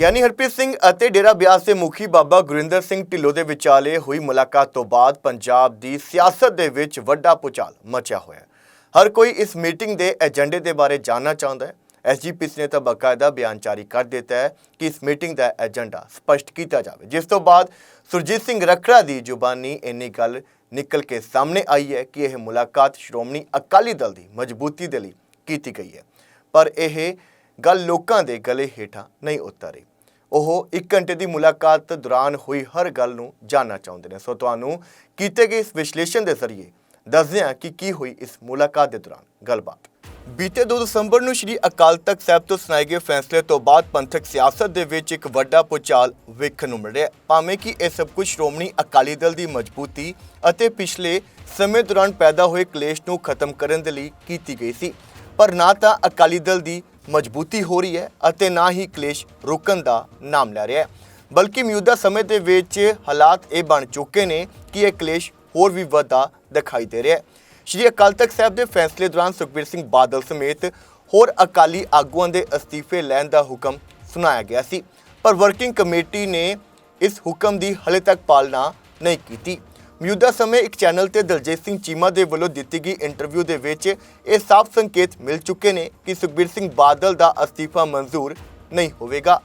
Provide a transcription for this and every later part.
ਗਿਆਨੀ ਹਰਪ੍ਰੀਤ ਸਿੰਘ ਅਤੇ ਡੇਰਾ ਬਿਆਸ ਦੇ ਮੁਖੀ ਬਾਬਾ ਗੁਰਿੰਦਰ ਸਿੰਘ ਢਿੱਲੋਂ ਦੇ ਵਿਚਾਲੇ ਹੋਈ ਮੁਲਾਕਾਤ ਤੋਂ ਬਾਅਦ ਪੰਜਾਬ ਦੀ ਸਿਆਸਤ ਦੇ ਵਿੱਚ ਵੱਡਾ ਪੁਚਾਲ ਮਚਿਆ ਹੋਇਆ ਹੈ। ਹਰ ਕੋਈ ਇਸ ਮੀਟਿੰਗ ਦੇ ਏਜੰਡੇ ਦੇ ਬਾਰੇ ਜਾਣਨਾ ਚਾਹੁੰਦਾ ਹੈ। ਐਸਜੀਪੀਸੀ ਨੇ ਤਾਂ ਬਕਾਇਦਾ ਬਿਆਨ ਜਾਰੀ ਕਰ ਦਿੱਤਾ ਹੈ ਕਿ ਇਸ ਮੀਟਿੰਗ ਦਾ ਏਜੰਡਾ ਸਪਸ਼ਟ ਕੀਤਾ ਜਾਵੇ। ਜਿਸ ਤੋਂ ਬਾਅਦ ਸੁਰਜੀਤ ਸਿੰਘ ਰੱਖੜਾ ਦੀ ਜ਼ੁਬਾਨੀ ਇੰਨੀ ਗੱਲ ਨਿਕਲ ਕੇ ਸਾਹਮਣੇ ਆਈ ਹੈ ਕਿ ਇਹ ਮੁਲਾਕਾਤ ਸ਼੍ਰੋਮਣੀ ਅਕਾਲੀ ਦਲ ਦੀ ਮਜ਼ਬੂਤੀ ਦੇ ਲਈ ਕੀਤੀ ਗਈ ਹੈ। ਪਰ ਇਹ ਗੱਲ ਲੋਕਾਂ ਦੇ ਗਲੇ ਹੇਠਾਂ ਨਹੀਂ ਉਤਰੀ। ਉਹ 1 ਘੰਟੇ ਦੀ ਮੁਲਾਕਾਤ ਦੌਰਾਨ ਹੋਈ ਹਰ ਗੱਲ ਨੂੰ ਜਾਨਣਾ ਚਾਹੁੰਦੇ ਨੇ। ਸੋ ਤੁਹਾਨੂੰ ਕੀਤੇ ਗਏ ਇਸ ਵਿਸ਼ਲੇਸ਼ਣ ਦੇ ਜ਼ਰੀਏ ਦੱਸਦੇ ਹਾਂ ਕਿ ਕੀ ਹੋਈ ਇਸ ਮੁਲਾਕਾਤ ਦੇ ਦੌਰਾਨ। ਗੱਲਬਾਤ। ਬੀਤੇ 2 ਦਸੰਬਰ ਨੂੰ ਸ਼੍ਰੀ ਅਕਾਲ ਤਖਤ ਸਾਹਿਬ ਤੋਂ ਸੁਣਾਏ ਗਏ ਫੈਸਲੇ ਤੋਂ ਬਾਅਦ ਪੰਥਕ ਸਿਆਸਤ ਦੇ ਵਿੱਚ ਇੱਕ ਵੱਡਾ ਪੁਚਾਲ ਵੇਖਣ ਨੂੰ ਮਿਲ ਰਿਹਾ ਭਾਵੇਂ ਕਿ ਇਹ ਸਭ ਕੁਝ ਸ਼੍ਰੋਮਣੀ ਅਕਾਲੀ ਦਲ ਦੀ ਮਜ਼ਬੂਤੀ ਅਤੇ ਪਿਛਲੇ ਸਮੇਂ ਦੌਰਾਨ ਪੈਦਾ ਹੋਏ ਕਲੇਸ਼ ਨੂੰ ਖਤਮ ਕਰਨ ਦੇ ਲਈ ਕੀਤੀ ਗਈ ਸੀ, ਪਰ ਨਾ ਤਾਂ ਅਕਾਲੀ ਦਲ ਦੀ ਮਜ਼ਬੂਤੀ ਹੋ ਰਹੀ ਹੈ ਅਤੇ ਨਾ ਹੀ ਕਲੇਸ਼ ਰੁਕਣ ਦਾ ਨਾਮ ਲੈ ਰਿਹਾ ਹੈ। ਬਲਕਿ ਮੌਜੂਦਾ ਸਮੇਂ ਦੇ ਵਿੱਚ ਹਾਲਾਤ ਇਹ ਬਣ ਚੁੱਕੇ ਨੇ ਕਿ ਇਹ ਕਲੇਸ਼ ਹੋਰ ਵੀ ਵੱਧਦਾ ਦਿਖਾਈ ਦੇ ਰਿਹਾ ਹੈ। ਸ਼੍ਰੀ ਅਕਾਲ ਤਖਤ ਸਾਹਿਬ ਦੇ ਫੈਸਲੇ ਦੌਰਾਨ ਸੁਖਬੀਰ ਸਿੰਘ ਬਾਦਲ ਸਮੇਤ ਹੋਰ ਅਕਾਲੀ ਆਗੂਆਂ ਦੇ ਅਸਤੀਫੇ ਲੈਣ ਦਾ ਹੁਕਮ ਸੁਣਾਇਆ ਗਿਆ ਸੀ, ਪਰ ਵਰਕਿੰਗ ਕਮੇਟੀ ਨੇ ਇਸ ਹੁਕਮ ਦੀ ਹਲੇ ਤੱਕ ਪਾਲਣਾ ਨਹੀਂ ਕੀਤੀ। ਮੌਜੂਦਾ ਸਮੇਂ ਇੱਕ ਚੈਨਲ ਤੇ ਦਲਜੀਤ ਸਿੰਘ ਚੀਮਾ ਦੇ ਵੱਲੋਂ ਦਿੱਤੀ ਗਈ ਇੰਟਰਵਿਊ ਦੇ ਵਿੱਚ ਇਹ ਸਾਫ਼ ਸੰਕੇਤ ਮਿਲ ਚੁੱਕੇ ਨੇ ਕਿ ਸੁਖਬੀਰ ਸਿੰਘ ਬਾਦਲ ਦਾ ਅਸਤੀਫਾ ਮਨਜ਼ੂਰ ਨਹੀਂ ਹੋਵੇਗਾ।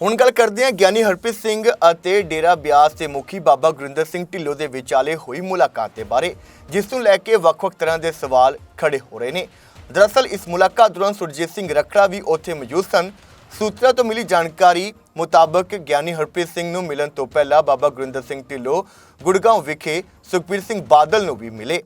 ਹੁਣ ਗੱਲ ਕਰਦੇ ਹਾਂ ਗਿਆਨੀ ਹਰਪ੍ਰੀਤ ਸਿੰਘ ਅਤੇ ਡੇਰਾ ਬਿਆਸ ਦੇ ਮੁਖੀ ਬਾਬਾ ਗੁਰਿੰਦਰ ਸਿੰਘ ਢਿੱਲੋਂ ਦੇ ਵਿਚਾਲੇ ਹੋਈ ਮੁਲਾਕਾਤ ਦੇ ਬਾਰੇ, ਜਿਸ ਨੂੰ ਲੈ ਕੇ ਵੱਖ-ਵੱਖ ਤਰ੍ਹਾਂ ਦੇ ਸਵਾਲ ਖੜੇ ਹੋ ਰਹੇ ਨੇ। ਦਰਅਸਲ ਇਸ ਮੁਲਾਕਾਤ ਦੌਰਾਨ ਸੁਰਜੀਤ ਸਿੰਘ ਰੱਖੜਾ ਵੀ ਉੱਥੇ ਮੌਜੂਦ ਸਨ। ਸੂਤਰਾਂ ਤੋਂ ਮਿਲੀ ਜਾਣਕਾਰੀ ਮੁਤਾਬਕ ਗਿਆਨੀ ਹਰਪ੍ਰੀਤ ਸਿੰਘ ਨੂੰ ਮਿਲਣ ਤੋਂ ਪਹਿਲਾਂ ਬਾਬਾ ਗੁਰਿੰਦਰ ਸਿੰਘ ਢਿੱਲੋਂ ਗੁੜਗਾਉਂ ਵਿਖੇ ਸੁਖਬੀਰ ਸਿੰਘ ਬਾਦਲ ਨੂੰ ਵੀ ਮਿਲੇ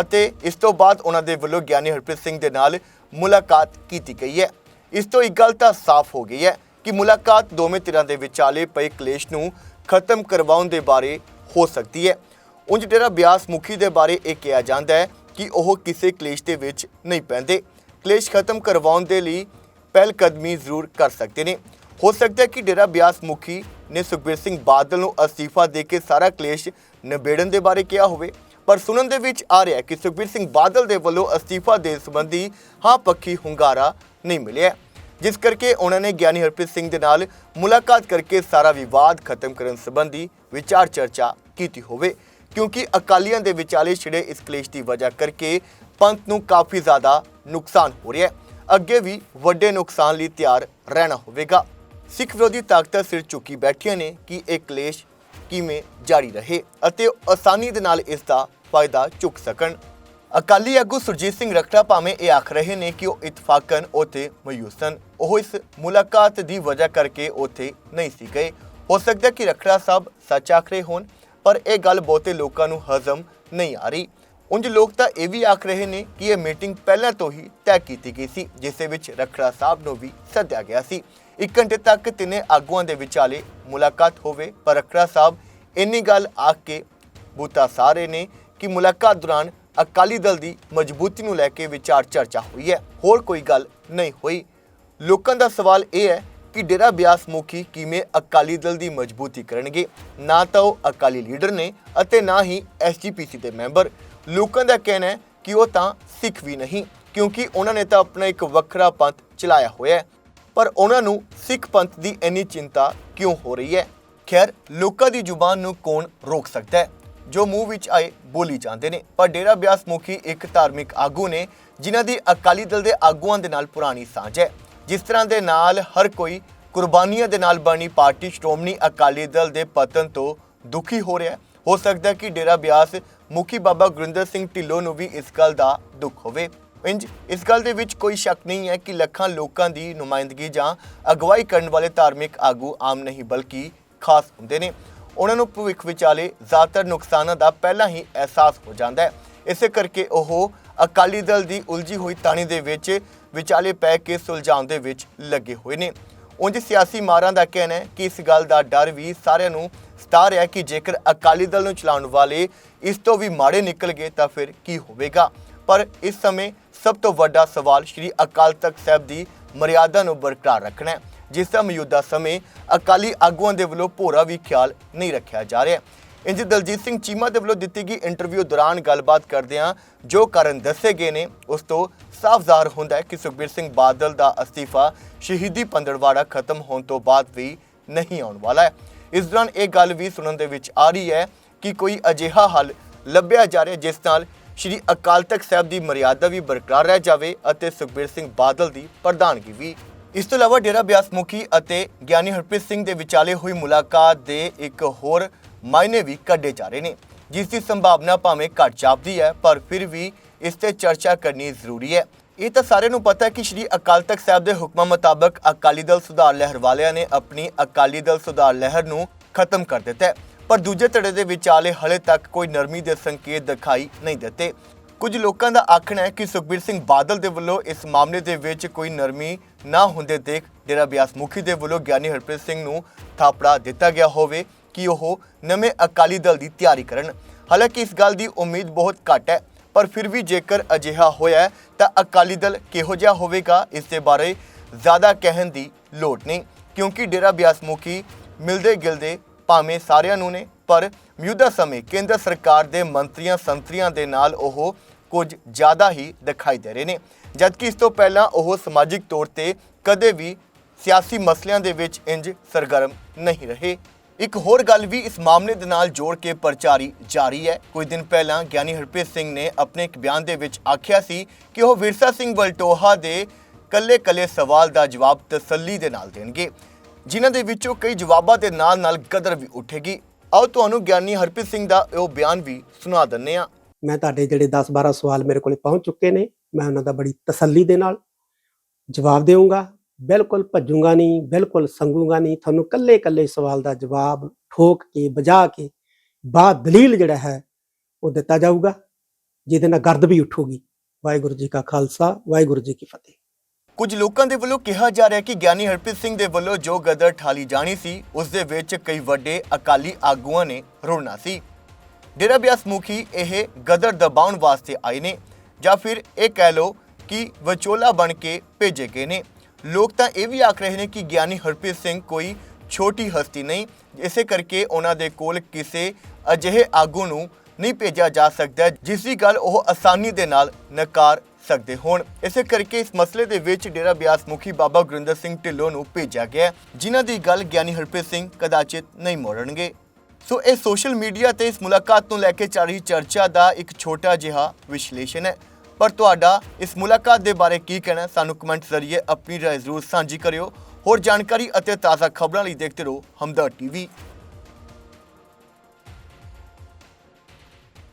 ਅਤੇ ਇਸ ਤੋਂ ਬਾਅਦ ਉਹਨਾਂ ਦੇ ਵੱਲੋਂ ਗਿਆਨੀ ਹਰਪ੍ਰੀਤ ਸਿੰਘ ਦੇ ਨਾਲ ਮੁਲਾਕਾਤ ਕੀਤੀ ਗਈ ਹੈ। ਇਸ ਤੋਂ ਇੱਕ ਗੱਲ ਤਾਂ ਸਾਫ਼ ਹੋ ਗਈ ਹੈ ਕਿ ਮੁਲਾਕਾਤ ਦੋਵੇਂ ਧਿਰਾਂ ਦੇ ਵਿਚਾਲੇ ਪਏ ਕਲੇਸ਼ ਨੂੰ ਖਤਮ ਕਰਵਾਉਣ ਦੇ ਬਾਰੇ ਹੋ ਸਕਦੀ ਹੈ। ਉਂਝ ਡੇਰਾ ਬਿਆਸ ਮੁਖੀ ਦੇ ਬਾਰੇ ਇਹ ਕਿਹਾ ਜਾਂਦਾ ਹੈ ਕਿ ਉਹ ਕਿਸੇ ਕਲੇਸ਼ ਦੇ ਵਿੱਚ ਨਹੀਂ ਪੈਂਦੇ। ਕਲੇਸ਼ ਖਤਮ ਕਰਵਾਉਣ ਦੇ ਲਈ ਪਹਿਲ ਕਦਮੀ ਜ਼ਰੂਰ ਕਰ ਸਕਦੇ ਨੇ। ਹੋ ਸਕਦਾ ਹੈ ਕਿ ਡੇਰਾ ਬਿਆਸ ਮੁਖੀ ਨੇ ਸੁਖਬੀਰ ਸਿੰਘ ਬਾਦਲ ਨੂੰ ਅਸਤੀਫਾ ਦੇ ਕੇ ਸਾਰਾ ਕਲੇਸ਼ ਨਿਬੇੜਨ ਦੇ ਬਾਰੇ ਕਿਹਾ ਹੋਵੇ। ਪਰ ਸੁਣਨ ਦੇ ਵਿੱਚ ਆ ਰਿਹਾ ਹੈ ਕਿ ਸੁਖਬੀਰ ਸਿੰਘ ਬਾਦਲ ਦੇ ਵੱਲੋਂ ਅਸਤੀਫਾ ਦੇਣ ਸੰਬੰਧੀ ਹਾਂ ਪੱਖੀ ਹੁੰਗਾਰਾ ਨਹੀਂ ਮਿਲਿਆ ਜਿਸ ਕਰਕੇ ਉਹਨਾਂ ਨੇ ਗਿਆਨੀ ਹਰਪ੍ਰੀਤ ਸਿੰਘ ਦੇ ਨਾਲ ਮੁਲਾਕਾਤ ਕਰਕੇ ਸਾਰਾ ਵਿਵਾਦ ਖਤਮ ਕਰਨ ਸੰਬੰਧੀ ਵਿਚਾਰ ਚਰਚਾ ਕੀਤੀ ਹੋਵੇ। ਕਿਉਂਕਿ ਅਕਾਲੀਆਂ ਦੇ ਵਿਚਾਲੇ ਛਿੜੇ ਇਸ ਕਲੇਸ਼ ਦੀ ਵਜ੍ਹਾ ਕਰਕੇ ਪੰਥ ਨੂੰ ਕਾਫੀ ਜ਼ਿਆਦਾ ਨੁਕਸਾਨ ਹੋ ਰਿਹਾ ਹੈ। ਅੱਗੇ ਵੀ ਵੱਡੇ ਨੁਕਸਾਨ ਲਈ ਤਿਆਰ ਰਹਿਣਾ ਹੋਵੇਗਾ। ਸਿੱਖ ਵਿਰੋਧੀ ਤਾਕਤਾਂ ਸਿਰ ਚੁੱਕੀ ਬੈਠੀਆਂ ਨੇ ਕਿ ਇਹ ਕਲੇਸ਼ ਕਿਵੇਂ ਜਾਰੀ ਰਹੇ ਅਤੇ ਆਸਾਨੀ ਦੇ ਨਾਲ ਇਸ ਦਾ ਫਾਇਦਾ ਚੁੱਕ ਸਕਣ। ਅਕਾਲੀ ਆਗੂ ਸੁਰਜੀਤ ਸਿੰਘ ਰੱਖੜਾ ਭਾਵੇਂ ਇਹ ਆਖ ਰਹੇ ਨੇ ਕਿ ਉਹ ਇਤਫਾਕਨ ਉੱਥੇ ਮੌਜੂਦ ਸਨ, ਉਹ ਇਸ ਮੁਲਾਕਾਤ ਦੀ ਵਜ੍ਹਾ ਕਰਕੇ ਉੱਥੇ ਨਹੀਂ ਸੀ ਗਏ। ਹੋ ਸਕਦਾ ਕਿ ਰੱਖੜਾ ਸਾਹਿਬ ਸੱਚ ਆਖ ਰਹੇ ਹੋਣ, ਪਰ ਇਹ ਗੱਲ ਬਹੁਤੇ ਲੋਕਾਂ ਨੂੰ ਹਜ਼ਮ ਨਹੀਂ ਆ ਰਹੀ। ਉਂਝ ਲੋਕ ਤਾਂ ਇਹ ਵੀ ਆਖ ਰਹੇ ਨੇ ਕਿ ਇਹ ਮੀਟਿੰਗ ਪਹਿਲਾਂ ਤੋਂ ਹੀ ਤੈਅ ਕੀਤੀ ਗਈ ਸੀ, ਜਿਸ ਦੇ ਵਿੱਚ ਰੱਖੜਾ ਸਾਹਿਬ ਨੂੰ ਵੀ ਸੱਦਿਆ ਗਿਆ ਸੀ। ਇੱਕ ਘੰਟੇ ਤੱਕ ਤਿੰਨੇ ਆਗੂਆਂ ਦੇ ਵਿਚਾਲੇ ਮੁਲਾਕਾਤ ਹੋਵੇ, ਪਰ ਰੱਖੜਾ ਸਾਹਿਬ ਇੰਨੀ ਗੱਲ ਆਖ ਕੇ ਬੂਤਾ ਸਾਰੇ ਨੇ ਕਿ ਮੁਲਾਕਾਤ ਦੌਰਾਨ ਅਕਾਲੀ ਦਲ ਦੀ ਮਜ਼ਬੂਤੀ ਨੂੰ ਲੈ ਕੇ ਵਿਚਾਰ ਚਰਚਾ ਹੋਈ ਹੈ। ਹੋਰ ਕੋਈ ਗੱਲ ਨਹੀਂ ਹੋਈ। ਲੋਕਾਂ ਦਾ ਸਵਾਲ ਇਹ ਹੈ ਕਿ ਡੇਰਾ ਬਿਆਸ ਮੁਖੀ ਕਿਵੇਂ ਅਕਾਲੀ ਦਲ ਦੀ ਮਜ਼ਬੂਤੀ ਕਰਨਗੇ? ਨਾ ਤਾਂ ਉਹ ਅਕਾਲੀ ਲੀਡਰ ਨੇ ਅਤੇ ਨਾ ਹੀ ਐਸਜੀਪੀਸੀ ਦੇ ਮੈਂਬਰ। ਲੋਕਾਂ ਦਾ ਕਹਿਣਾ ਹੈ ਕਿ ਉਹ ਤਾਂ ਸਿੱਖ ਵੀ ਨਹੀਂ, ਕਿਉਂਕਿ ਉਹਨਾਂ ਨੇ ਤਾਂ ਆਪਣਾ ਇੱਕ ਵੱਖਰਾ ਪੰਥ ਚਲਾਇਆ ਹੋਇਆ ਹੈ। ਪਰ ਉਹਨਾਂ ਨੂੰ ਸਿੱਖ ਪੰਥ ਦੀ ਇੰਨੀ ਚਿੰਤਾ ਕਿਉਂ ਹੋ ਰਹੀ ਹੈ? ਖੈਰ, ਲੋਕਾਂ ਦੀ ਜ਼ੁਬਾਨ ਨੂੰ ਕੌਣ ਰੋਕ ਸਕਦਾ ਹੈ? ਜੋ ਮੂੰਹ ਵਿੱਚ ਆਏ ਬੋਲੀ ਜਾਂਦੇ ਨੇ। ਪਰ ਡੇਰਾ ਬਿਆਸ ਮੁਖੀ ਇੱਕ ਧਾਰਮਿਕ ਆਗੂ ਨੇ, ਜਿਨ੍ਹਾਂ ਦੀ ਅਕਾਲੀ ਦਲ ਦੇ ਆਗੂਆਂ ਦੇ ਨਾਲ ਪੁਰਾਣੀ ਸਾਂਝ ਹੈ। ਜਿਸ ਤਰ੍ਹਾਂ ਦੇ ਨਾਲ ਹਰ ਕੋਈ ਕੁਰਬਾਨੀਆਂ ਦੇ ਨਾਲ ਬਣੀ ਪਾਰਟੀ ਸ਼੍ਰੋਮਣੀ ਅਕਾਲੀ ਦਲ ਦੇ ਪਤਨ ਤੋਂ ਦੁਖੀ ਹੋ ਰਿਹਾ ਹੈ। ਹੋ ਸਕਦਾ ਕਿ ਡੇਰਾ ਬਿਆਸ ਮੁਖੀ ਬਾਬਾ ਗੁਰਿੰਦਰ ਸਿੰਘ ਢਿੱਲੋਂ ਨੂੰ ਵੀ ਇਸ ਗੱਲ ਦਾ ਦੁੱਖ ਹੋਵੇ। ਇੰਜ ਇਸ ਗੱਲ ਦੇ ਵਿੱਚ ਕੋਈ ਸ਼ੱਕ ਨਹੀਂ ਹੈ ਕਿ ਲੱਖਾਂ ਲੋਕਾਂ ਦੀ ਨੁਮਾਇੰਦਗੀ ਜਾਂ ਅਗਵਾਈ ਕਰਨ ਵਾਲੇ ਧਾਰਮਿਕ ਆਗੂ ਆਮ ਨਹੀਂ, ਬਲਕਿ ਖਾਸ ਹੁੰਦੇ ਨੇ। ਉਹਨਾਂ ਨੂੰ ਭਵਿੱਖ ਵਿਚਾਲੇ ਜ਼ਿਆਦਾਤਰ ਨੁਕਸਾਨਾਂ ਦਾ ਪਹਿਲਾਂ ਹੀ ਅਹਿਸਾਸ ਹੋ ਜਾਂਦਾ ਹੈ। ਇਸੇ ਕਰਕੇ ਉਹ ਅਕਾਲੀ ਦਲ ਦੀ ਉਲਝੀ ਹੋਈ ਤਾਣੀ ਦੇ ਵਿੱਚ ਵਿਚਾਲੇ ਪੈ ਕੇ ਸੁਲਝਾਉਣ ਦੇ ਵਿੱਚ ਲੱਗੇ ਹੋਏ ਨੇ। ਉਂਝ ਸਿਆਸੀ ਮਾਰਾਂ ਦਾ ਕਹਿਣਾ ਹੈ ਕਿ ਇਸ ਗੱਲ ਦਾ ਡਰ ਵੀ ਸਾਰਿਆਂ ਨੂੰ ਸਤਾ ਰਿਹਾ ਕਿ ਜੇਕਰ ਅਕਾਲੀ ਦਲ ਨੂੰ ਚਲਾਉਣ ਵਾਲੇ ਇਸ ਤੋਂ ਵੀ ਮਾੜੇ ਨਿਕਲ ਗਏ ਤਾਂ ਫਿਰ ਕੀ ਹੋਵੇਗਾ? ਪਰ ਇਸ ਸਮੇਂ ਸਭ ਤੋਂ ਵੱਡਾ ਸਵਾਲ ਸ਼੍ਰੀ ਅਕਾਲ ਤਖਤ ਸਾਹਿਬ ਦੀ ਮਰਿਆਦਾ ਨੂੰ ਬਰਕਰਾਰ ਰੱਖਣਾ ਹੈ, ਜਿਸ ਦਾ ਮੌਜੂਦਾ ਸਮੇਂ ਅਕਾਲੀ ਆਗੂਆਂ ਦੇ ਵੱਲੋਂ ਭੋਰਾ ਵੀ ਖਿਆਲ ਨਹੀਂ ਰੱਖਿਆ ਜਾ ਰਿਹਾ ਇੰਜ ਦਲਜੀਤ ਸਿੰਘ ਚੀਮਾ ਦੇ ਵੱਲੋਂ ਦਿੱਤੀ ਗਈ ਇੰਟਰਵਿਊ ਦੌਰਾਨ ਗੱਲਬਾਤ ਕਰਦਿਆਂ ਜੋ ਕਾਰਨ ਦੱਸੇ ਗਏ ਨੇ, ਉਸ ਤੋਂ ਸਾਫ਼ ਜ਼ਾਹਰ ਹੁੰਦਾ ਹੈ ਕਿ ਸੁਖਬੀਰ ਸਿੰਘ ਬਾਦਲ ਦਾ ਅਸਤੀਫਾ ਸ਼ਹੀਦੀ ਪੰਦੜਵਾੜਾ ਖਤਮ ਹੋਣ ਤੋਂ ਬਾਅਦ ਵੀ ਨਹੀਂ ਆਉਣ ਵਾਲਾ ਹੈ। ਇਸ ਦੌਰਾਨ ਇਹ ਗੱਲ ਵੀ ਸੁਣਨ ਦੇ ਵਿੱਚ ਆ ਰਹੀ ਹੈ ਕਿ ਕੋਈ ਅਜਿਹਾ ਹੱਲ ਲੱਭਿਆ ਜਾ ਰਿਹਾ ਜਿਸ ਨਾਲ ਸ਼੍ਰੀ ਅਕਾਲ ਤਖਤ ਸਾਹਿਬ ਦੀ ਮਰਿਆਦਾ ਵੀ ਬਰਕਰਾਰ ਰਹਿ ਜਾਵੇ ਅਤੇ ਸੁਖਬੀਰ ਸਿੰਘ ਬਾਦਲ ਦੀ ਪ੍ਰਧਾਨਗੀ ਵੀ ਇਸ ਤੋਂ ਇਲਾਵਾ ਡੇਰਾ ਬਿਆਸ ਮੁਖੀ ਅਤੇ ਗਿਆਨੀ ਹਰਪ੍ਰੀਤ ਸਿੰਘ ਦੇ ਵਿਚਾਲੇ ਹੋਈ ਮੁਲਾਕਾਤ ਦੇ ਇੱਕ ਹੋਰ ਮਾਇਨੇ ਵੀ ਕੱਢੇ ਜਾ ਰਹੇ ਨੇ। ਜਿਸ ਦੀ ਸੰਭਾਵਨਾ ਭਾਵੇਂ ਘੱਟ ਜਾਪਦੀ ਹੈ, ਪਰ ਫਿਰ ਵੀ ਇਸ ਤੇ ਚਰਚਾ ਕਰਨੀ ਜ਼ਰੂਰੀ ਹੈ। ਇਹ ਤਾਂ ਸਾਰਿਆਂ ਨੂੰ ਪਤਾ ਹੈ ਕਿ ਸ਼੍ਰੀ ਅਕਾਲ ਤਖਤ ਸਾਹਿਬ ਦੇ ਹੁਕਮਾਂ ਮੁਤਾਬਕ ਅਕਾਲੀ ਦਲ ਸੁਧਾਰ ਲਹਿਰ ਵਾਲਿਆਂ ਨੇ ਆਪਣੀ ਅਕਾਲੀ ਦਲ ਸੁਧਾਰ ਲਹਿਰ ਨੂੰ ਖਤਮ ਕਰ ਦਿੱਤਾ ਹੈ। ਪਰ ਦੂਜੇ ਧੜੇ ਦੇ ਵਿਚਾਲੇ ਹਲੇ ਤੱਕ ਕੋਈ ਨਰਮੀ ਦੇ ਸੰਕੇਤ ਦਿਖਾਈ ਨਹੀਂ ਦਿੱਤੇ। ਕੁਝ ਲੋਕਾਂ ਦਾ ਆਖਣਾ ਹੈ ਕਿ ਸੁਖਬੀਰ ਸਿੰਘ ਬਾਦਲ ਦੇ ਵੱਲੋਂ ਇਸ ਮਾਮਲੇ ਦੇ ਵਿੱਚ ਕੋਈ ਨਰਮੀ ਨਾ ਹੁੰਦੇ ਦੇਖ ਡੇਰਾ ਬਿਆਸ ਮੁਖੀ ਦੇ ਵੱਲੋਂ ਗਿਆਨੀ ਹਰਪ੍ਰੀਤ ਸਿੰਘ ਨੂੰ ਥਾਪੜਾ ਦਿੱਤਾ ਗਿਆ ਹੋਵੇ। ਕਿ ਉਹ ਨਵੇਂ ਅਕਾਲੀ ਦਲ ਦੀ ਤਿਆਰੀ ਕਰਨ। ਹਾਲਾਂਕਿ ਇਸ ਗੱਲ ਦੀ ਉਮੀਦ ਬਹੁਤ ਘੱਟ ਹੈ, ਪਰ ਫਿਰ ਵੀ ਜੇਕਰ ਅਜਿਹਾ ਹੋਇਆ ਤਾਂ ਅਕਾਲੀ ਦਲ ਕਿਹੋ ਜਿਹਾ ਹੋਵੇਗਾ, ਇਸ ਦੇ ਬਾਰੇ ਜ਼ਿਆਦਾ ਕਹਿਣ ਦੀ ਲੋੜ ਨਹੀਂ, ਕਿਉਂਕਿ ਡੇਰਾ ਬਿਆਸ ਮੁਖੀ ਮਿਲਦੇ ਗਿਲਦੇ ਭਾਵੇਂ ਸਾਰਿਆਂ ਨੂੰ ਨੇ, ਪਰ ਮੌਜੂਦਾ ਸਮੇਂ ਕੇਂਦਰ ਸਰਕਾਰ ਦੇ ਮੰਤਰੀਆਂ, ਸੰਤਰੀਆਂ ਦੇ ਨਾਲ ਉਹ ਕੁਝ ਜ਼ਿਆਦਾ ਹੀ ਦਿਖਾਈ ਦੇ ਰਹੇ ਨੇ। ਜਦਕਿ ਇਸ ਤੋਂ ਪਹਿਲਾਂ ਉਹ ਸਮਾਜਿਕ ਤੌਰ ਤੇ ਕਦੇ ਵੀ ਸਿਆਸੀ ਮਸਲਿਆਂ ਦੇ ਵਿੱਚ ਇੰਜ ਸਰਗਰਮ ਨਹੀਂ ਰਹੇ। ਇੱਕ ਹੋਰ ਗੱਲ ਵੀ ਇਸ ਮਾਮਲੇ ਦੇ ਨਾਲ ਜੋੜ ਕੇ ਪ੍ਰਚਾਰੀ ਜਾਰੀ ਹੈ। ਕੁਝ ਦਿਨ ਪਹਿਲਾਂ ਗਿਆਨੀ ਹਰਪ੍ਰੀਤ ਸਿੰਘ ਨੇ ਆਪਣੇ ਇੱਕ ਬਿਆਨ ਦੇ ਵਿੱਚ ਆਖਿਆ ਸੀ ਕਿ ਉਹ ਵਿਰਸਾ ਸਿੰਘ ਬਲਟੋਹਾ ਦੇ ਕੱਲੇ-ਕੱਲੇ ਸਵਾਲ ਦਾ ਜਵਾਬ ਤਸੱਲੀ ਦੇ ਨਾਲ ਦੇਣਗੇ, ਜਿਨ੍ਹਾਂ ਦੇ ਵਿੱਚੋਂ ਕਈ ਜਵਾਬਾਂ ਦੇ ਨਾਲ-ਨਾਲ ਕਦਰ ਵੀ ਉੱਠੇਗੀ। ਆਓ ਤੁਹਾਨੂੰ ਗਿਆਨੀ ਹਰਪ੍ਰੀਤ ਸਿੰਘ ਦਾ ਉਹ ਬਿਆਨ ਵੀ ਸੁਣਾ ਦਿੰਨੇ ਆ ਮੈਂ ਤੁਹਾਡੇ ਜਿਹੜੇ 10-12 ਸਵਾਲ ਮੇਰੇ ਕੋਲੇ ਪਹੁੰਚ ਚੁੱਕੇ ਨੇ, ਮੈਂ ਉਹਨਾਂ ਦਾ ਬੜੀ ਤਸੱਲੀ ਦੇ ਨਾਲ ਜਵਾਬ ਦੇਵਾਂਗਾ ਬਿਲਕੁਲ ਭੱਜੂਗਾ ਨਹੀਂ, ਬਿਲਕੁਲ ਸੰਗੂਗਾ ਨਹੀਂ। ਤੁਹਾਨੂੰ ਕੱਲੇ-ਕੱਲੇ ਸਵਾਲ ਦਾ ਜਵਾਬ ਠੋਕ ਕੇ ਬਜਾ ਕੇ ਬਾਅਦ ਦਲੀਲ ਜਿਹੜਾ ਹੈ, ਉਹ ਦਿੱਤਾ ਜਾਊਗਾ, ਜਿਹਦੇ ਨਾਲ ਗਰਦ ਵੀ ਉੱਠੂਗੀ। ਵਾਹਿਗੁਰੂ ਜੀ ਕਾ ਖਾਲਸਾ, ਵਾਹਿਗੁਰੂ ਜੀ ਕੀ ਫਤਿਹ। ਕੁਝ ਲੋਕਾਂ ਦੇ ਵੱਲੋਂ ਕਿਹਾ ਜਾ ਰਿਹਾ ਕਿ ਗਿਆਨੀ ਹਰਪ੍ਰੀਤ ਸਿੰਘ ਦੇ ਵੱਲੋਂ ਜੋ ਗਦਰ ਠਾਲੀ ਜਾਣੀ ਸੀ, ਉਸ ਦੇ ਵਿੱਚ ਕਈ ਵੱਡੇ ਅਕਾਲੀ ਆਗੂਆਂ ਨੇ ਰੁੜਨਾ ਸੀ। ਡੇਰਾ ਬਿਆਸ ਮੁਖੀ ਇਹ ਗਦਰ ਦਬਾਉਣ ਵਾਸਤੇ ਆਏ ਨੇ, ਜਾਂ ਫਿਰ ਇਹ ਕਹਿ ਲਓ ਕਿ ਵਿਚੋਲਾ ਬਣ ਕੇ ਭੇਜੇ ਗਏ ਨੇ। ਲੋਕ ਤਾਂ ਇਹ ਵੀ ਆਖ ਰਹੇ ਨੇ ਕਿ ਗਿਆਨੀ ਹਰਪ੍ਰੀਤ ਸਿੰਘ ਕੋਈ ਛੋਟੀ ਹਸਤੀ ਨਹੀਂ, ਇਸੇ ਕਰਕੇ ਉਹਨਾਂ ਦੇ ਕੋਲ ਕਿਸੇ ਅਜਿਹੇ ਆਗੂ ਨੂੰ ਨਹੀਂ ਭੇਜਿਆ ਜਾ ਸਕਦਾ, ਜਿਸ ਦੀ ਗੱਲ ਉਹ ਆਸਾਨੀ ਦੇ ਨਾਲ ਨਕਾਰ ਸਕਦੇ ਹੋਣ। ਇਸੇ ਕਰਕੇ ਇਸ ਮਸਲੇ ਦੇ ਵਿੱਚ ਡੇਰਾ ਬਿਆਸ ਮੁਖੀ ਬਾਬਾ ਗੁਰਿੰਦਰ ਸਿੰਘ ਢਿੱਲੋਂ ਨੂੰ ਭੇਜਿਆ ਗਿਆ, ਜਿਨ੍ਹਾਂ ਦੀ ਗੱਲ ਗਿਆਨੀ ਹਰਪ੍ਰੀਤ ਸਿੰਘ ਕਦਾਚਿਤ ਨਹੀਂ ਮੋੜਨਗੇ। ਸੋ ਇਹ ਸੋਸ਼ਲ ਮੀਡੀਆ ਤੇ ਇਸ ਮੁਲਾਕਾਤ ਨੂੰ ਲੈ ਕੇ ਚੱਲ ਰਹੀ ਚਰਚਾ ਦਾ ਇੱਕ ਛੋਟਾ ਜਿਹਾ ਵਿਸ਼ਲੇਸ਼ਣ ਹੈ। ਪਰ ਤੁਹਾਡਾ ਇਸ ਮੁਲਾਕਾਤ ਦੇ ਬਾਰੇ ਕੀ ਕਹਿਣਾ ਸਾਨੂੰ ਕਮੈਂਟ ਜ਼ਰੀਏ ਆਪਣੀ ਰਾਏ ਜ਼ਰੂਰ ਸਾਂਝੀ ਕਰਿਓ। ਹੋਰ ਜਾਣਕਾਰੀ ਅਤੇ ਤਾਜ਼ਾ ਖਬਰਾਂ ਲਈ ਦੇਖਦੇ ਰਹੋ ਹਮਦਰ ਟੀਵੀ